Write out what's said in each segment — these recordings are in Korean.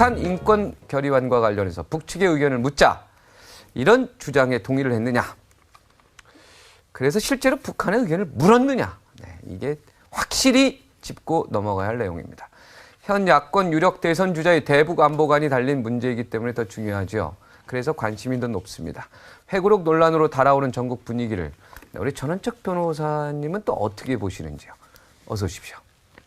북한 인권 결의안과 관련해서 북측의 의견을 묻자 이런 주장에 동의를 했느냐. 그래서 실제로 북한의 의견을 물었느냐. 네, 이게 확실히 짚고 넘어가야 할 내용입니다. 현 야권 유력 대선 주자의 대북 안보관이 달린 문제이기 때문에 더 중요하죠. 그래서 관심이 더 높습니다. 회고록 논란으로 달아오른 전국 분위기를 우리 전원적 변호사님은 또 어떻게 보시는지요? 어서 오십시오.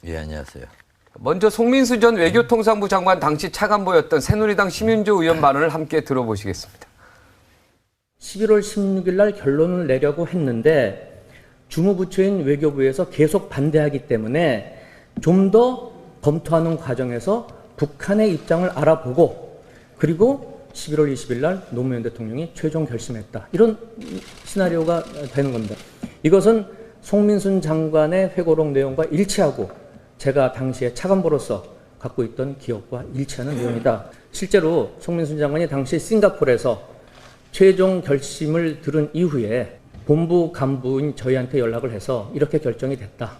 예, 안녕하세요. 먼저 송민수 전 외교통상부 장관 당시 차관보였던 새누리당 심윤조 의원 발언을 함께 들어보시겠습니다. 11월 16일 날 결론을 내려고 했는데 주무부처인 외교부에서 계속 반대하기 때문에 좀 더 검토하는 과정에서 북한의 입장을 알아보고 그리고 11월 20일 날 노무현 대통령이 최종 결심했다. 이런 시나리오가 되는 겁니다. 이것은 송민순 장관의 회고록 내용과 일치하고 제가 당시에 차관보로서 갖고 있던 기억과 일치하는 내용이다. 실제로 송민순 장관이 당시 싱가포르에서 최종 결심을 들은 이후에 본부 간부인 저희한테 연락을 해서 이렇게 결정이 됐다.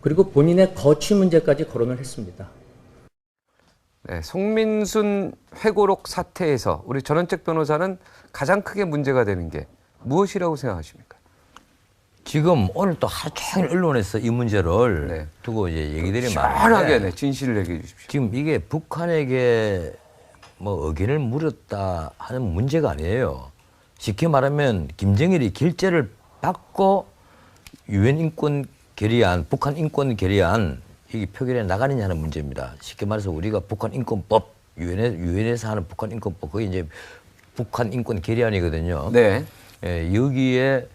그리고 본인의 거취 문제까지 거론을 했습니다. 네, 송민순 회고록 사태에서 우리 전원책 변호사는 가장 크게 문제가 되는 게 무엇이라고 생각하십니까? 지금 오늘 또 하루 종일 언론에서 이 문제를 네. 두고 이제 얘기들이 많은데 네, 진실을 얘기해 주십시오. 지금 이게 북한에게 뭐 의견을 물었다 하는 문제가 아니에요. 쉽게 말하면 김정일이 결재를 받고 유엔 인권 결의안, 북한 인권 결의안 이게 표결에 나가느냐 하는 문제입니다. 쉽게 말해서 우리가 북한 인권법 유엔에 유엔에서 하는 북한 인권법 그게 이제 북한 인권 결의안이거든요. 네. 예, 여기에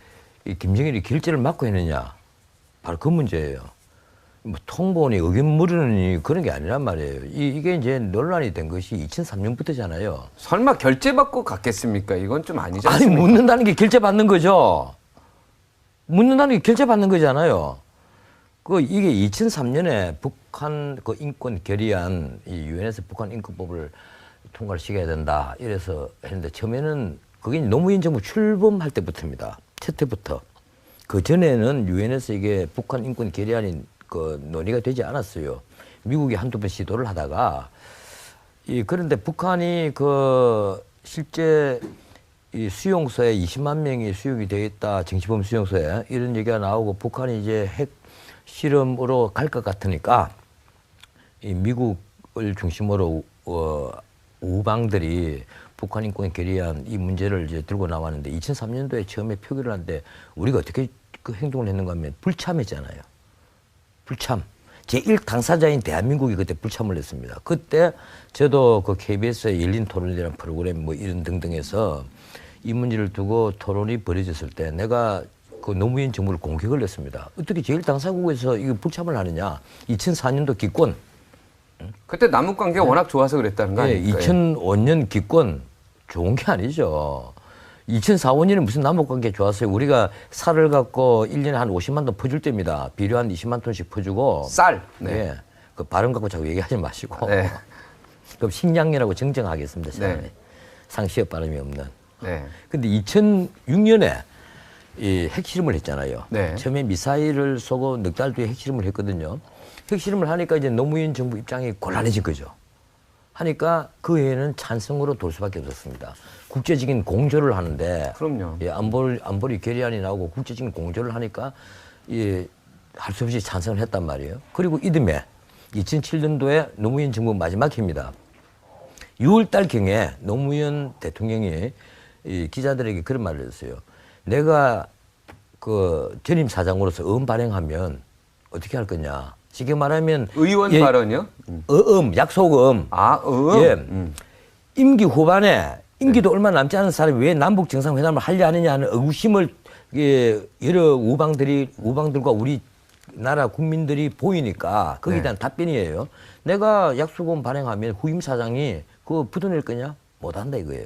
이 김정일이 결재를 막고 했느냐 바로 그 문제예요. 뭐 통보니 의견 물으니 그런 게 아니란 말이에요. 이, 이게 이제 논란이 된 것이 2003년부터잖아요. 설마 결제받고 갔겠습니까? 이건 좀 아니지 아니? 묻는다는 게 결재 받는 거죠. 묻는다는 게 결재 받는 거잖아요. 그 이게 2003년에 북한 그 인권 결의안 이 유엔에서 북한 인권법을 통과를 시켜야 된다 이래서 했는데 처음에는 그게 노무현 정부 출범할 때부터입니다. 첫 해부터 그 전에는 유엔에서 이게 북한 인권 결의안이 그 논의가 되지 않았어요. 미국이 한두 번 시도를 하다가 이 그런데 북한이 그 실제 이 수용소에 20만 명이 수용이 되어 있다 정치범 수용소에 이런 얘기가 나오고 북한이 이제 핵 실험으로 갈 것 같으니까 이 미국을 중심으로 어, 우방들이 북한 인권 결의안 이 문제를 이제 들고 나왔는데 2003년도에 처음에 표기를 하는데 우리가 어떻게 그 행동을 했는가 하면 불참했잖아요. 불참. 제1 당사자인 대한민국이 그때 불참을 했습니다. 그때 저도 그 KBS의 열린 토론이라는 프로그램 뭐 이런 등등에서 이 문제를 두고 토론이 벌어졌을 때 내가 그 노무현 정부를 공격을 했습니다. 어떻게 제1 당사국에서 이거 불참을 하느냐. 2004년도 기권, 그때 남북 관계가 워낙 좋아서 그랬다는 거 예, 아닙니까? 2005년 기권 좋은 게 아니죠. 2004, 5년에 무슨 남북 관계 좋았어요. 우리가 쌀을 갖고 1년에 한 50만 톤 퍼줄 때입니다. 비료 한 20만 톤씩 퍼주고. 쌀. 네. 예. 그 발음 갖고 자꾸 얘기하지 마시고. 네. 그럼 식량이라고 정정하겠습니다. 차라리. 네. 상시업 발음이 없는. 네. 근데 2006년에 이 핵실험을 했잖아요. 네. 처음에 미사일을 쏘고 넉 달 뒤에 핵실험을 했거든요. 핵실험을 하니까 이제 노무현 정부 입장이 곤란해진 거죠. 하니까 그 해에는 찬성으로 돌 수밖에 없었습니다. 국제적인 공조를 하는데 그럼요. 예, 안보리, 안보리 결의안이 나오고 국제적인 공조를 하니까 예, 할 수 없이 찬성을 했단 말이에요. 그리고 이듬해 2007년도에 노무현 정부 마지막 해입니다. 6월 달 경에 노무현 대통령이 이 기자들에게 그런 말을 했어요. 내가 그 전임 사장으로서 음 발행하면 어떻게 할 거냐. 쉽게 말하면 의원 예, 발언이요? 어음, 약속음. 아, 음. 예. 음. 임기 후반에 임기도 얼마 남지 않은 사람이 왜 남북 정상회담을 하려 하느냐 하는 의구심을 예, 여러 우방들이 우방들과 우리 나라 국민들이 보이니까 거기에 네. 대한 답변이에요. 내가 약속은 발행하면 후임 사장이 그거 붙어낼 거냐? 못 한다 이거예요.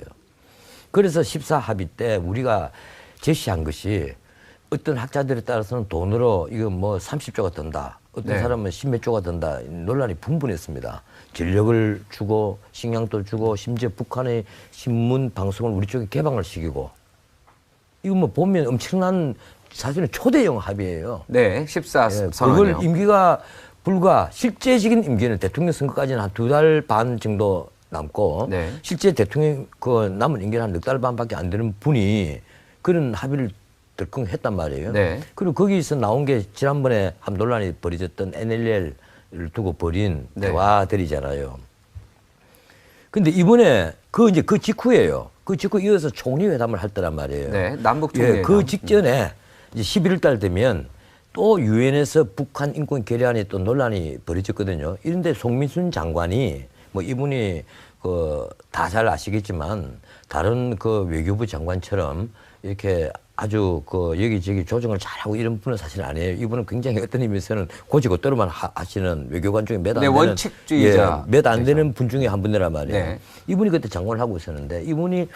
그래서 14 합의 때 우리가 제시한 것이 어떤 학자들에 따라서는 돈으로 이거 뭐 30조가 든다. 어떤 네. 사람은 10몇 조가 든다. 논란이 분분했습니다. 전력을 주고 식량도 주고 심지어 북한의 신문 방송을 우리 쪽에 개방을 시키고 이거 뭐 보면 엄청난 사실은 초대형 합의예요. 네. 14 예. 그걸 임기가 불과 실제적인 임기는 대통령 선거까지는 한 두 달 반 정도 남고 네. 실제 대통령 그 남은 임기는 한 넉 달 반밖에 안 되는 분이 그런 합의를 들컹 했단 말이에요. 네. 그리고 거기서 나온 게 지난번에 한 논란이 벌어졌던 NLL을 두고 벌인 네. 대화들이잖아요. 근데 이번에 그 이제 그 직후예요. 그 직후 이어서 총리 회담을 할 때란 말이에요. 네, 남북 예, 총리회담. 그 직전에 이제 11월 달 되면 또 유엔에서 북한 인권 결의안이 또 논란이 벌어졌거든요. 이런데 송민순 장관이 뭐 이분이 그 다 잘 아시겠지만 다른 그 외교부 장관처럼 이렇게 아주 그 여기저기 조정을 잘하고 이런 분은 사실 아니에요. 이분은 굉장히 어떤 의미에서는 고지고 떨어만 하- 하시는 외교관 중에 몇안 네, 되는 원칙주의자. 몇안 되는 분 중에 한 분이란 말이에요. 네. 이분이 그때 장관을 하고 있었는데 이분이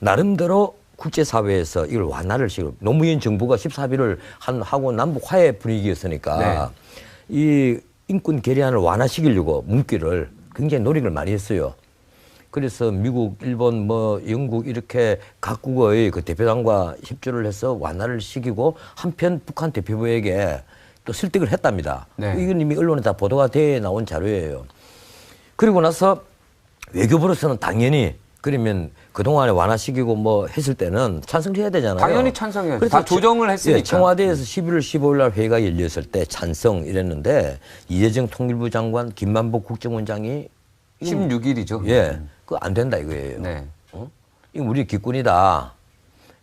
나름대로 국제사회에서 이걸 완화를 시키고 노무현 정부가 14일을 한 하고 남북 화해 분위기였으니까 이 인권 결의안을 완화시키려고 문기를 굉장히 노력을 많이 했어요. 그래서 미국, 일본, 뭐 영국 이렇게 각국의 그 대표단과 협조를 해서 완화를 시키고 한편 북한 대표부에게 또 설득을 했답니다. 네. 이건 이미 언론에 다 보도가 돼 나온 자료예요. 그리고 나서 외교부로서는 당연히 그러면 그동안에 완화시키고 뭐 했을 때는 찬성해야 되잖아요. 당연히 찬성해야죠. 그래서 다 조정을 했으니까. 예, 청와대에서 11월 15일 날 회의가 열렸을 때 찬성 이랬는데 이재정 통일부 장관, 김만복 국정원장이 16일이죠. 예, 그거 안 된다 이거예요. 네. 어? 이거 우리 기꾼이다.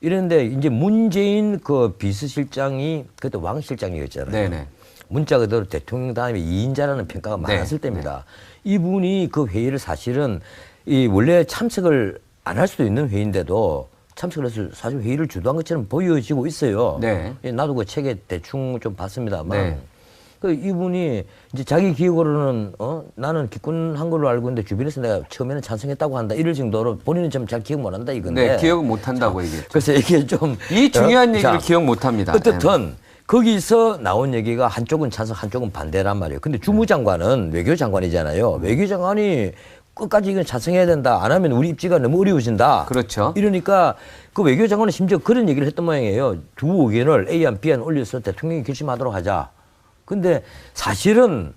이랬는데 이제 문재인 그 비서실장이 그때 왕 실장이었잖아요. 네네. 문자 그대로 대통령 다음에 이인자라는 평가가 네, 많았을 때입니다. 이분이 그 회의를 사실은 이 원래 참석을 안 할 수도 있는 회의인데도 참석을 해서 사실 회의를 주도한 것처럼 보여지고 있어요. 네. 예, 나도 그 책에 대충 좀 봤습니다만. 네. 그 이분이 이제 자기 기억으로는 어 나는 기권한 걸로 알고 있는데 주변에서 내가 처음에는 찬성했다고 한다 이럴 정도로 본인은 좀 잘 기억 못 한다 이건데 네, 기억은 못 한다고 얘기했죠. 그래서 이게 좀 이 중요한 어? 얘기를 자, 기억 못 합니다. 어떻든 거기서 나온 얘기가 한쪽은 찬성 한쪽은 반대란 말이에요. 근데 주무장관은 외교장관이잖아요. 외교장관이 끝까지 이건 찬성해야 된다. 안 하면 우리 입지가 너무 어려워진다. 그렇죠. 이러니까 그 외교장관은 심지어 그런 얘기를 했던 모양이에요. 두 의견을 A안 B안 올려서 대통령이 결심하도록 하자. 근데 사실은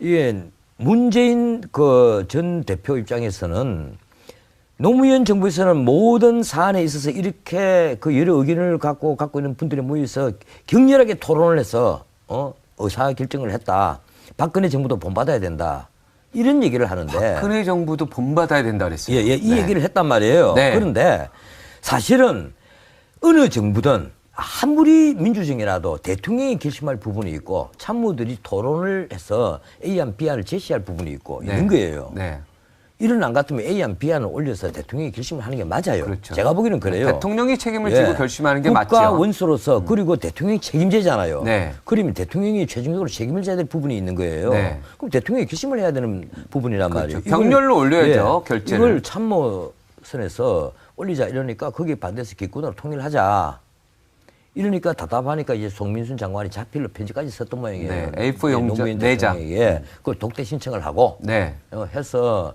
이게 문재인 그 전 대표 입장에서는 노무현 정부에서는 모든 사안에 있어서 이렇게 그 여러 의견을 갖고 갖고 있는 분들이 모여서 격렬하게 토론을 해서 어 의사 결정을 했다. 박근혜 정부도 본받아야 된다. 이런 얘기를 하는데 박근혜 정부도 본받아야 된다 그랬어요. 예, 예, 이 네. 얘기를 했단 말이에요. 네. 그런데 사실은 어느 정부든 아무리 민주정이라도 대통령이 결심할 부분이 있고 참모들이 토론을 해서 A안 B안을 제시할 부분이 있고 네. 있는 거예요. 네. 이런 안 같으면 A안 B안을 올려서 대통령이 결심을 하는 게 맞아요. 그렇죠. 제가 보기에는 그래요. 대통령이 책임을 예. 지고 결심하는 게 국가 맞죠. 원수로서 그리고 대통령이 책임제잖아요. 네. 그러면 대통령이 최종적으로 책임을 져야 될 부분이 있는 거예요. 네. 그럼 대통령이 결심을 해야 되는 부분이란 그렇죠. 말이에요. 병렬로 올려야죠, 결제를. 이걸 참모 선에서 올리자 이러니까 거기에 반대해서 기권으로 통일하자. 이러니까 답답하니까 이제 송민순 장관이 자필로 편지까지 썼던 모양이에요. 네, A4 용자 노무현 네 장. 대통령에게 그걸 독대 신청을 하고 네. 어, 해서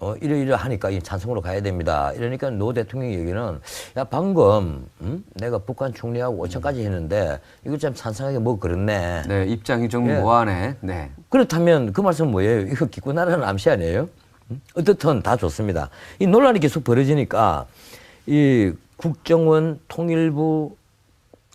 어, 이러이러 하니까 이 찬성으로 가야 됩니다. 이러니까 노 대통령 얘기는 야 방금 음? 내가 북한 총리하고 5천까지 했는데 이거 좀 찬성하기 뭐 그렇네. 네, 입장이 좀 예. 모호하네. 네. 그렇다면 그 말씀 은 뭐예요? 이거 기권하라는 암시 아니에요? 음? 어떻든 다 좋습니다. 이 논란이 계속 벌어지니까 이 국정원 통일부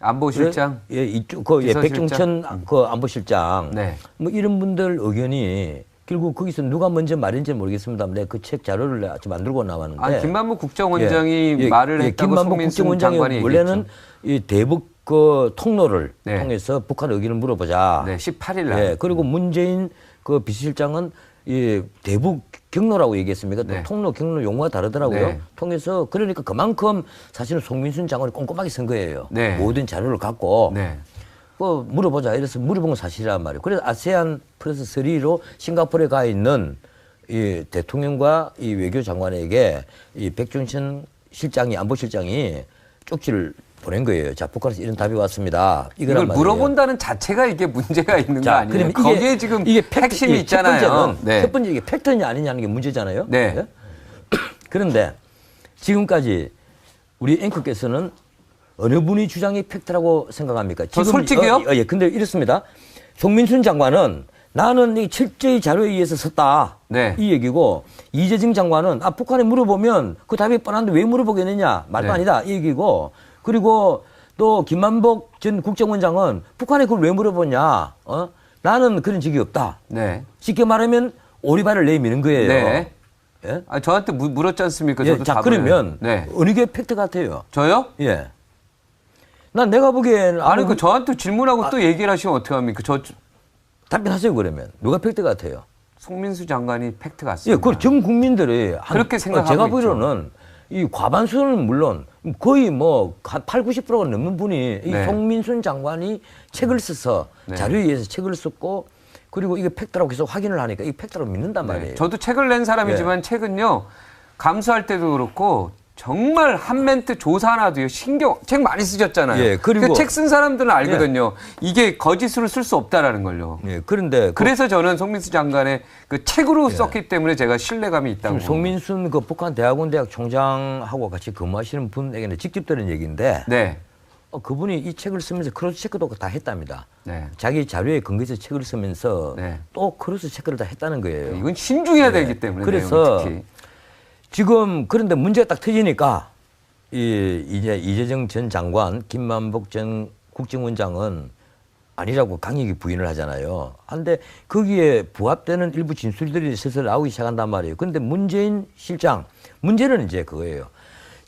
안보실장. 예, 이쪽 그 예? 백종천 그 안보실장 네. 뭐 이런 분들 의견이 결국 거기서 누가 먼저 말인지 모르겠습니다만 내가 그책 자료를 지금 만들고 나왔는데 아, 김만복 국정원장이 예, 예, 말을 예, 했다고 김만복 국정원장이 원래는. 이 대북 그 통로를 네. 통해서 북한 의견을 물어보자. 네, 18일 날. 예, 그리고 문재인 그 비서실장은 이 대북 경로라고 얘기했습니까? 또 네. 통로 경로 용어가 다르더라고요. 네. 통해서 그러니까 그만큼 사실은 송민순 장관이 꼼꼼하게 쓴 거예요. 네. 모든 자료를 갖고 네. 뭐 물어보자 이래서 물어본 건 사실이란 말이에요. 그래서 아세안 플러스 3로 싱가포르에 가 있는 이 대통령과 이 외교장관에게 이 백준천 실장이 안보실장이 쪽지를 보낸 거예요. 자 북한에서 이런 답이 왔습니다. 이걸. 물어본다는 자체가 이게 문제가 있는 거 자, 아니에요? 그러면 이게, 거기에 지금 이게 팩트, 핵심이 이게 있잖아요. 첫 번째는 네. 첫 번째 이게 팩트냐 아니냐는 게 문제잖아요. 네. 예? 그런데 지금까지 우리 앵커께서는 어느 분이 주장이 팩트라고 생각합니까? 저 솔직히요? 어, 어, 예, 근데 이렇습니다. 송민순 장관은 나는 이 철저히 자료에 의해서 썼다. 네. 이 얘기고 이재정 장관은 아 북한에 물어보면 그 답이 뻔한데 왜 물어보겠느냐 말도 네. 아니다 이 얘기고 그리고 또 김만복 전 국정원장은 북한에 그걸 왜 물어보냐 어 나는 그런 적이 없다 네. 쉽게 말하면 오리발을 내미는 거예요 네. 예? 아, 저한테 무, 물었지 않습니까? 예, 저도 자 그러면 네. 어느 게 팩트 같아요 저요? 예. 난 내가 보기엔 아니, 그 저한테 질문하고 또 얘기를 하시면 어떡합니까? 저 답변하세요 그러면 누가 팩트 같아요 송민수 장관이 팩트 예, 같습니다. 그걸 전 국민들이 한- 그렇게 생각하고 제가. 보기로는 이 과반수는 물론 거의 뭐 8, 90%가 넘는 분이 이 네. 송민순 장관이 책을 써서 네. 자료에 의해서 책을 썼고 그리고 이게 팩트라고 계속 확인을 하니까 이게 팩트라고 믿는단 네, 말이에요. 저도 책을 낸 사람이지만 책은요 감수할 때도 그렇고 정말 한 멘트 조사 하나도요 신경 책 많이 쓰셨잖아요. 예, 그리고- 책 쓴 사람들은 알거든요. 이게 거짓으로 쓸 수 없다라는 걸요. 예, 그런데 그 그래서 저는 송민수 장관의 그 책으로 썼기 때문에 제가 신뢰감이 있다고. 송민순 그 북한 대학원 대학 총장하고 같이 근무하시는 분에게는 직접 들은 얘기인데 네, 어, 그분이 이 책을 쓰면서 크로스 체크도 다 했답니다. 네. 자기 자료에 근거해서 책을 쓰면서 네. 또 크로스 체크를 다 했다는 거예요. 이건 신중해야 예. 되기 때문에 그래서. 지금 그런데 문제가 딱 터지니까 이 이제 이재정 전 장관, 김만복 전 국정원장은 아니라고 강력히 부인을 하잖아요. 한데 거기에 부합되는 일부 진술들이 슬슬 나오기 시작한단 말이에요. 그런데 문재인 실장 문제는 이제 그거예요.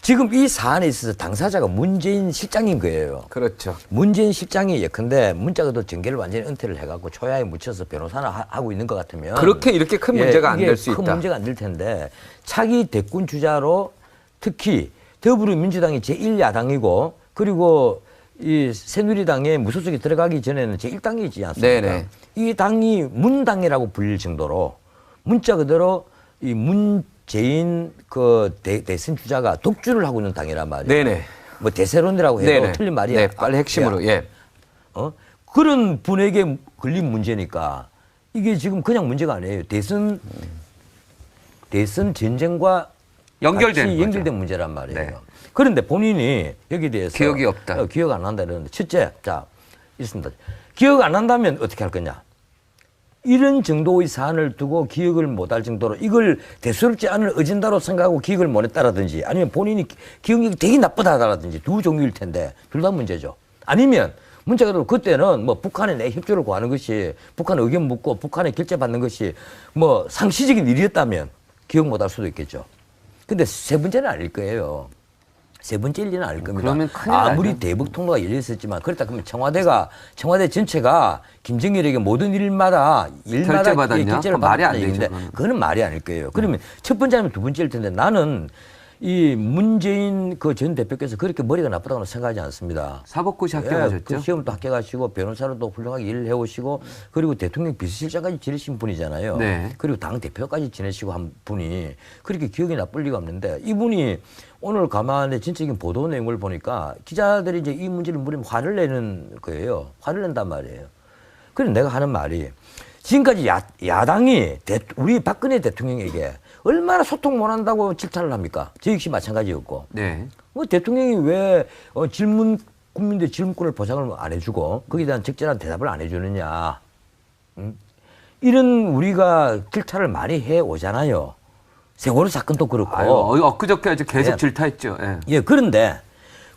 지금 이 사안에 있어서 당사자가 문재인 실장인 거예요. 그렇죠. 문재인 실장이 예컨대 문자가도 전개를 완전히 은퇴를 해갖고 초야에 묻혀서 변호사나 하- 하고 있는 것 같으면 그렇게 이렇게 큰 예, 문제가 안 될수큰 있다. 문제가 안 될 텐데 차기 대권 주자로 특히 더불어민주당이 제1야당이고 그리고 이 새누리당에 무소속에 들어가기 전에는 제1당이지 않습니까? 네네. 이 당이 문당이라고 불릴 정도로 문자 그대로 이 문 재인 그 대, 대선 주자가 독주를 하고 있는 당이란 말이에요. 네네. 뭐 대세론이라고 해도 네네. 틀린 말이야. 네, 빨리 핵심으로. 야, 예. 어? 그런 분에게 걸린 문제니까 이게 지금 그냥 문제가 아니에요. 대선 대선 전쟁과 연결되는 같이 거죠. 연결된 문제란 말이에요. 네. 그런데 본인이 여기에 대해서 기억이 없다. 어, 기억 안 난다 그러는데 첫째, 자 있습니다. 기억 안 난다면 어떻게 할 거냐? 이런 정도의 사안을 두고 기억을 못할 정도로 이걸 대수롭지 않은 어진다로 생각하고 기억을 못 했다라든지 아니면 본인이 기- 기억력이 되게 나쁘다라든지 두 종류일 텐데 둘 다 문제죠. 아니면 문제가 도 그때는 뭐 북한에 내 협조를 구하는 것이 북한 의견 묻고 북한에 결재 받는 것이 뭐 상시적인 일이었다면 기억 못 할 수도 있겠죠. 근데 세 번째는 아닐 거예요. 세 번째 일은 아닐 겁니다. 그러면 큰일 아무리 나죠. 대북 통로가 열려 있었지만 그렇다 그러면 청와대가 청와대 전체가 김정일에게 모든 일마다 일마다 결제 받았냐? 결제를 그건 말이 안 되죠, 그거는. 그거는 말이 아닐 거예요. 그러면 첫 번째 아니면 두 번째일 텐데 나는 이 문재인 그 전 대표께서 그렇게 머리가 나쁘다고 생각하지 않습니다. 사법고시 예, 합격하셨죠? 그 시험도 합격하시고 변호사로도 훌륭하게 일을 해오시고 그리고 대통령 비서실장까지 지내신 분이잖아요. 네. 그리고 당 대표까지 지내시고 한 분이 그렇게 기억이 나쁠 리가 없는데 이분이 오늘 가만히 전적인 보도 내용을 보니까 기자들이 이제 이 문제를 물으면 화를 내는 거예요. 화를 낸단 말이에요. 그래서 내가 하는 말이 지금까지 야, 야당이 대- 우리 박근혜 대통령에게 얼마나 소통 못 한다고 질타를 합니까? 저 역시 마찬가지였고. 네. 뭐 대통령이 왜 어, 질문 국민들 질문권을 보장을 안 해주고 거기에 대한 적절한 대답을 안 해주느냐 음? 이런 우리가 질타를 많이 해 오잖아요 세월호 사건도 그렇고 아유, 어, 엊그저께 아주 계속 예. 질타했죠. 예. 예 그런데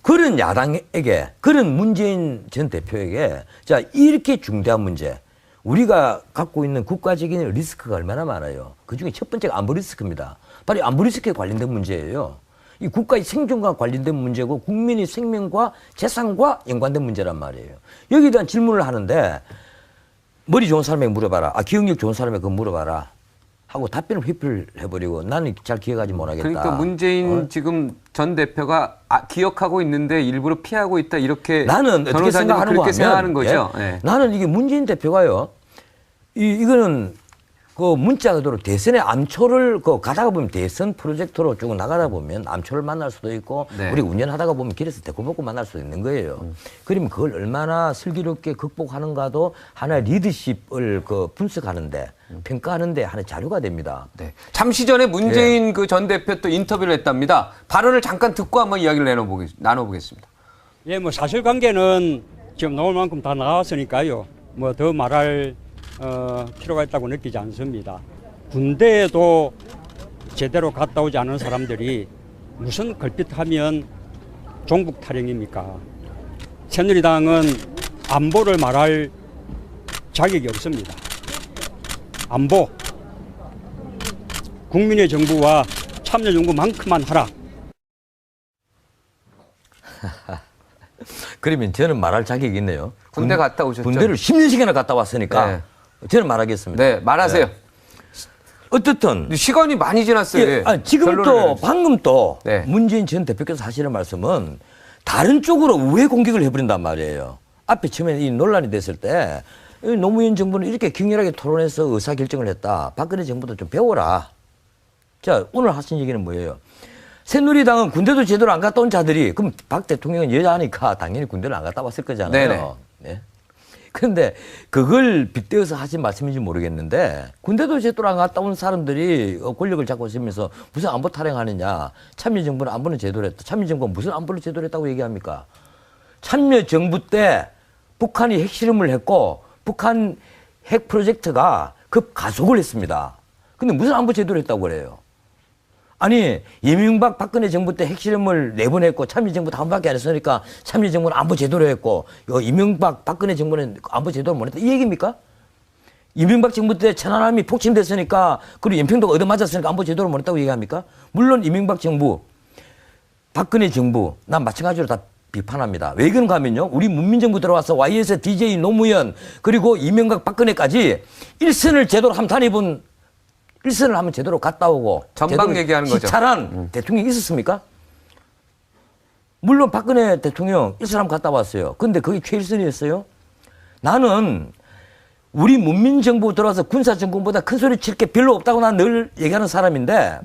그런 야당에게 그런 문재인 전 대표에게 자 이렇게 중대한 문제 우리가 갖고 있는 국가적인 리스크가 얼마나 많아요. 그 중에 첫 번째가 안보 리스크입니다. 바로 이 안보 리스크에 관련된 문제예요. 이 국가의 생존과 관련된 문제고 국민의 생명과 재산과 연관된 문제란 말이에요. 여기에 대한 질문을 하는데 머리 좋은 사람에게 물어봐라. 아, 기억력 좋은 사람에게 그거 물어봐라. 하고 답변을 회피를 해버리고 나는 잘 기억하지 못하겠다. 그러니까 문재인 어? 지금 전 대표가 아, 기억하고 있는데 일부러 피하고 있다 이렇게 나는 어떻게 생각하는 하면 생각하는 거죠. 예? 예. 나는 이게 문재인 대표가요. 이 이거는 그 문자 그대로 대선의 암초를 그 가다가 보면 대선 프로젝트로 쭉 나가다 보면 암초를 만날 수도 있고 네. 우리 운전하다가 보면 길에서 대꾸먹고 만날 수도 있는 거예요. 그러면 그걸 얼마나 슬기롭게 극복하는가도 하나의 리더십을 그 분석하는데 평가하는데 하나의 자료가 됩니다. 네. 잠시 전에 문재인 예. 그전 대표 또 인터뷰를 했답니다. 발언을 잠깐 듣고 한번 이야기를 나눠보겠, 나눠보겠습니다. 예, 뭐 사실관계는 지금 나올 만큼 다 나왔으니까요. 뭐 더 말할 어, 필요가 있다고 느끼지 않습니다. 군대에도 제대로 갔다 오지 않은 사람들이 무슨 걸핏하면 종북 탈영입니까? 새누리당은 안보를 말할 자격이 없습니다. 안보, 국민의 정부와 참여정부만큼만 하라. 그러면 저는 말할 자격이 있네요. 군대 갔다 오셨죠? 군대를 10년씩이나 갔다 왔으니까 저는 말하겠습니다. 네, 말하세요. 어떻든 시간이 많이 지났어요. 예, 아니, 지금 또. 방금 또 네. 문재인 전 대표께서 하시는 말씀은 다른 쪽으로 우회 공격을 해버린단 말이에요. 앞에 처음에 이 논란이 됐을 때이 노무현 정부는 이렇게 격렬하게 토론해서 의사 결정을 했다. 박근혜 정부도 좀 배워라. 자 오늘 하신 얘기는 뭐예요? 새누리당은 군대도 제대로 안 갔다 온 자들이 그럼 박 대통령은 여자니까 당연히 군대를 안 갔다 왔을 거잖아요. 네네. 네. 그런데 그걸 빗대어서 하신 말씀인지 모르겠는데 군대도 제대로 안 갔다 온 사람들이 어, 권력을 잡고 있으면서 무슨 안보 타령하느냐. 참여정부는 안보는 제대로 했다. 참여정부가 무슨 안보를 제대로 했다고 얘기합니까? 참여정부 때 북한이 핵실험을 했고 북한 핵 프로젝트가 급 가속을 했습니다. 근데 무슨 안보 제대로 했다고 그래요 아니 이명박 박근혜 정부 때 핵실험을 네 번 했고 참여정부 한 번밖에 안 했으니까 참여정부는 안보 제대로 했고 요 이명박 박근혜 정부는 안보 제대로 못 했다 이 얘기입니까? 이명박 정부 때 천안함이 폭침됐으니까 그리고 연평도가 얻어맞았으니까 안보 제대로 못 했다고 얘기합니까? 물론 이명박 정부 박근혜 정부 난 마찬가지로 다 비판합니다. 왜 그런가 하면요. 우리 문민정부 들어와서 YS, DJ, 노무현 그리고 이명박 박근혜까지 일선을 제대로 한번 다녀본 일선을 한번 제대로 갔다 오고 전방 얘기하는 거죠. 음. 시찰한 대통령이 있었습니까? 물론 박근혜 대통령 일선 한번 갔다 왔어요. 근데 그게 최일선이었어요? 나는 우리 문민정부 들어와서 군사정권보다 큰 소리 칠 게 별로 없다고 난 늘 얘기하는 사람인데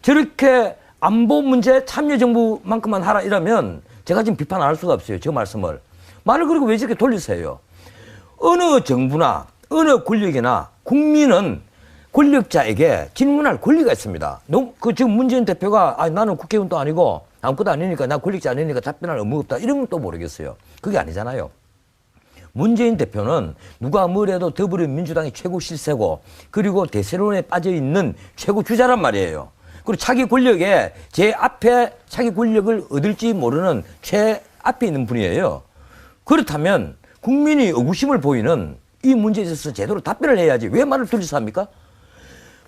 저렇게 안보 문제 참여정부만큼만 하라 이러면 제가 지금 비판 안 할 수가 없어요. 저 말씀을. 말을 그리고 왜 저렇게 돌리세요? 어느 정부나 어느 권력이나 국민은 권력자에게 질문할 권리가 있습니다. 너무 그 지금 문재인 대표가 아 나는 국회의원도 아니고 아무것도 아니니까 나 권력자 아니니까 답변할 의무가 없다 이러면 또 모르겠어요. 그게 아니잖아요. 문재인 대표는 누가 뭐래도 더불어민주당의 최고 실세고 그리고 대세론에 빠져 있는 최고 주자란 말이에요. 그리고 자기 권력에 제 앞에 자기 권력을 얻을지 모르는 최 앞에 있는 분이에요. 그렇다면 국민이 의구심을 보이는 이 문제에 있어서 제대로 답변을 해야지 왜 말을 돌려서 합니까?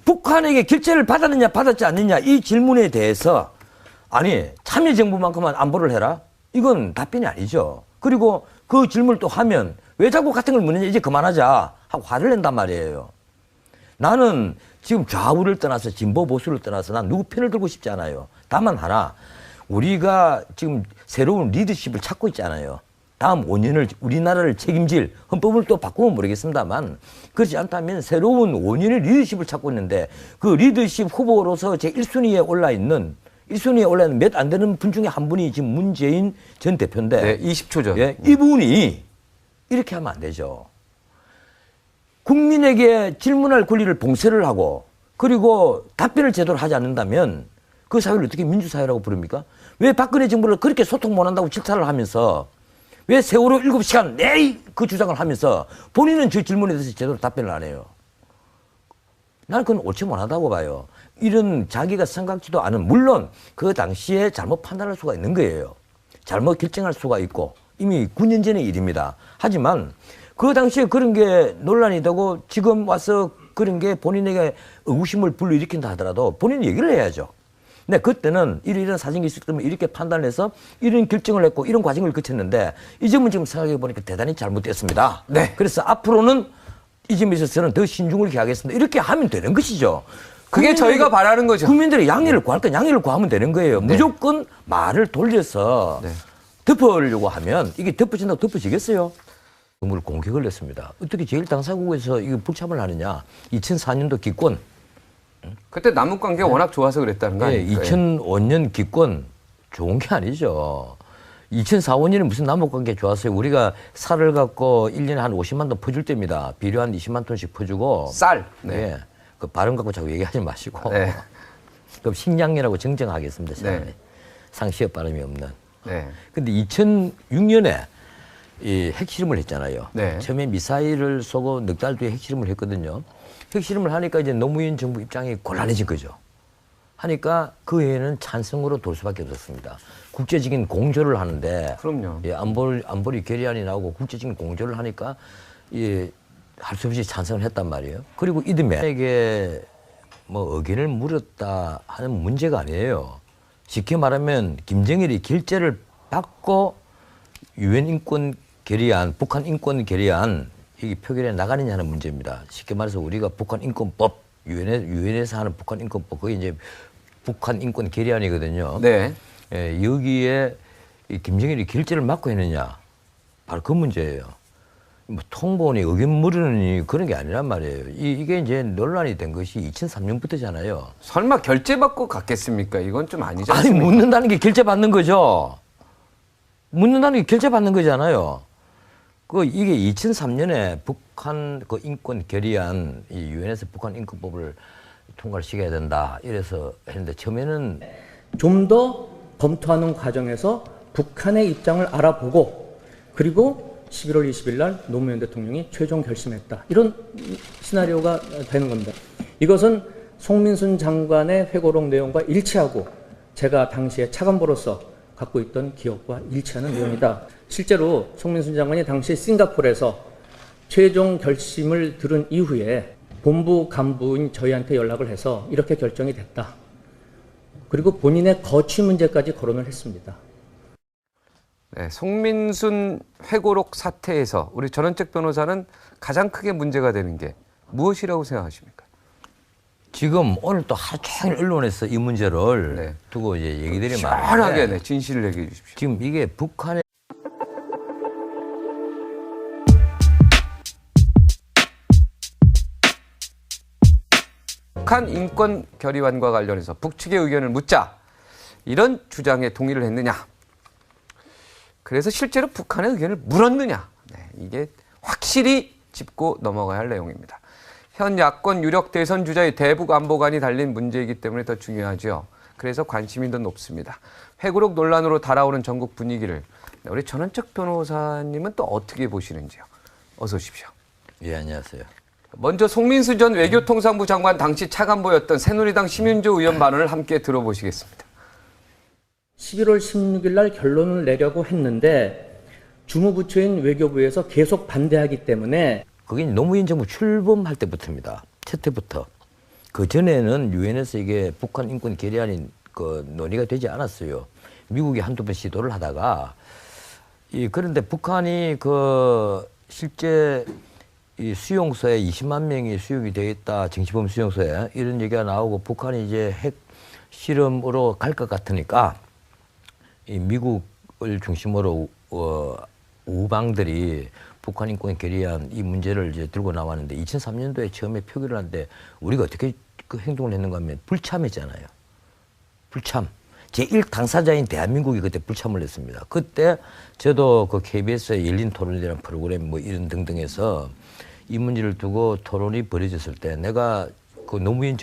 북한에게 결재를 받았느냐 받았지 않느냐 이 질문에 대해서 아니 참여정부만큼만 안보를 해라. 이건 답변이 아니죠. 그리고 그 질문을 또 하면 왜 자꾸 같은 걸 묻느냐 이제 그만하자 하고 화를 낸단 말이에요. 나는 지금 좌우를 떠나서 진보 보수를 떠나서 난 누구 편을 들고 싶지 않아요. 다만 하나 우리가 지금 새로운 리더십을 찾고 있잖아요 다음 5년을 우리나라를 책임질 헌법을 또 바꾸면 모르겠습니다만 그렇지 않다면 새로운 5년의 리더십을 찾고 있는데 그 리더십 후보로서 제 1순위에 올라 있는 1순위에 올라 있는 몇 안 되는 분 중에 한 분이 지금 문재인 전 대표인데 네, 20초 전. 예, 이분이 이렇게 하면 안 되죠. 국민에게 질문할 권리를 봉쇄를 하고 그리고 답변을 제대로 하지 않는다면 그 사회를 어떻게 민주사회라고 부릅니까? 왜 박근혜 정부를 그렇게 소통 못 한다고 질타를 하면서 왜 세월호 7시간 내 그 주장을 하면서 본인은 저 질문에 대해서 제대로 답변을 안 해요. 나는 그건 옳지 못하다고 봐요. 이런 자기가 생각지도 않은, 물론 그 당시에 잘못 판단할 수가 있는 거예요. 잘못 결정할 수가 있고, 이미 9년 전의 일입니다. 하지만 그 당시에 그런 게 논란이 되고 지금 와서 그런 게 본인에게 의구심을 불러일으킨다 하더라도 본인이 얘기를 해야죠. 근데 그때는 이런 이런 사정이 있었기 때문에 이렇게 판단해서 이런 결정을 했고 이런 과정을 거쳤는데 이 점은 지금 생각해 보니까 대단히 잘못됐습니다. 네. 그래서 앞으로는 이 점에 있어서는 더 신중을 기하겠습니다. 이렇게 하면 되는 것이죠. 그게 저희가 바라는 거죠. 국민들의 양해를 구할 건 양해를 구하면 되는 거예요. 네. 무조건 말을 돌려서 네. 덮으려고 하면 이게 덮어진다고 덮어지겠어요? 정부를 공격을 했습니다. 어떻게 제1당사국에서 이거 불참을 하느냐? 2004년도 기권, 그때 남북 관계 가 워낙 좋아서 그랬다는 거 예, 아닙니까? 2005년 기권 좋은 게 아니죠. 2004, 5년에 무슨 남북관계 좋았어요. 우리가 쌀을 갖고 1년에 한 50만 톤 퍼줄 때입니다. 비료 한 20만 톤씩 퍼주고. 쌀. 네. 네. 그 발음 갖고 자꾸 얘기하지 마시고. 네. 그럼 식량이라고 정정하겠습니다. 네. 네. 상시업 발음이 없는. 네. 근데 2006년에 이 핵실험을 했잖아요. 네. 처음에 미사일을 쏘고 넉 달 뒤에 핵실험을 했거든요. 핵실험을 하니까 이제 노무현 정부 입장이 곤란해진 거죠. 하니까 그 해에는 찬성으로 돌 수밖에 없었습니다. 국제적인 공조를 하는데 그럼요. 예, 안보리, 안보리 결의안이 나오고 국제적인 공조를 하니까 예, 할 수 없이 찬성을 했단 말이에요. 그리고 이듬해 에게 뭐 의견을 물었다 하는 문제가 아니에요. 쉽게 말하면 김정일이 결재를 받고 유엔 인권 결의안, 북한 인권 결의안 이게 표결에 나가느냐 하는 문제입니다. 쉽게 말해서 우리가 북한 인권법 유엔에 유엔에서 하는 북한 인권법 그게 이제 북한 인권 결의안이거든요. 네. 예, 여기에 이 김정일이 결재를 막고 했느냐 바로 그 문제예요. 뭐 통보니 의견 물으니 그런 게 아니란 말이에요. 이, 이게 이제 논란이 된 것이 2003년부터잖아요. 설마 결제 받고 갔겠습니까? 이건 좀 아니지 아니? 묻는다는 게 결재 받는 거죠. 묻는다는 게 결재 받는 거잖아요. 그 이게 2003년에 북한 그 인권 결의안 이 유엔에서 북한 인권법을 통과를 시켜야 된다 이래서 했는데 처음에는 좀 더 검토하는 과정에서 북한의 입장을 알아보고 그리고 11월 20일 날 노무현 대통령이 최종 결심했다. 이런 시나리오가 되는 겁니다. 이것은 송민순 장관의 회고록 내용과 일치하고 제가 당시에 차관보로서 갖고 있던 기억과 일치하는 내용이다. 실제로 송민순 장관이 당시 싱가포르에서 최종 결심을 들은 이후에 본부 간부인 저희한테 연락을 해서 이렇게 결정이 됐다. 그리고 본인의 거취 문제까지 거론을 했습니다. 네, 송민순 회고록 사태에서 우리 전원책 변호사는 가장 크게 문제가 되는 게 무엇이라고 생각하십니까? 지금 오늘 또 하루 종일 언론에서 이 문제를 네. 두고 이제 얘기들이 시원하게 많은데 네, 진실을 얘기해 주십시오. 지금 이게 북한의 북한 인권 결의안과 관련해서 북측의 의견을 묻자 이런 주장에 동의를 했느냐? 그래서 실제로 북한의 의견을 물었느냐? 네, 이게 확실히 짚고 넘어가야 할 내용입니다. 현 야권 유력 대선 주자의 대북 안보관이 달린 문제이기 때문에 더 중요하죠. 그래서 관심이 더 높습니다. 회고록 논란으로 달아오른 전국 분위기를 우리 전원적 변호사님은 또 어떻게 보시는지요? 어서 오십시오. 예 안녕하세요. 먼저 송민수 전 외교통상부 장관 당시 차관보였던 새누리당 심윤조 의원 발언을 함께 들어보시겠습니다. 11월 16일 날 결론을 내려고 했는데 주무부처인 외교부에서 계속 반대하기 때문에 그게 노무현 정부 출범할 때부터입니다. 첫 때부터. 그 전에는 유엔에서 이게 북한 인권 결의안이 그 논의가 되지 않았어요. 미국이 한두 번 시도를 하다가 이 그런데 북한이 그 실제 이 수용소에 20만 명이 수용이 되어 있다. 정치범 수용소에 이런 얘기가 나오고 북한이 이제 핵 실험으로 갈 것 같으니까 이 미국을 중심으로 어, 우방들이 북한 인권 결의안 이 문제를 이제 들고 나왔는데 2003년도에 처음에 표결을 하는데 우리가 어떻게 그 행동을 했는가 하면 불참했잖아요. 불참. 제1 당사자인 대한민국이 그때 불참을 했습니다. 그때 저도 그 KBS의 열린 토론이라는 프로그램 뭐 이런 등등해서 이 문제를 두고 토론이 벌어졌을 때 내가 그 노무현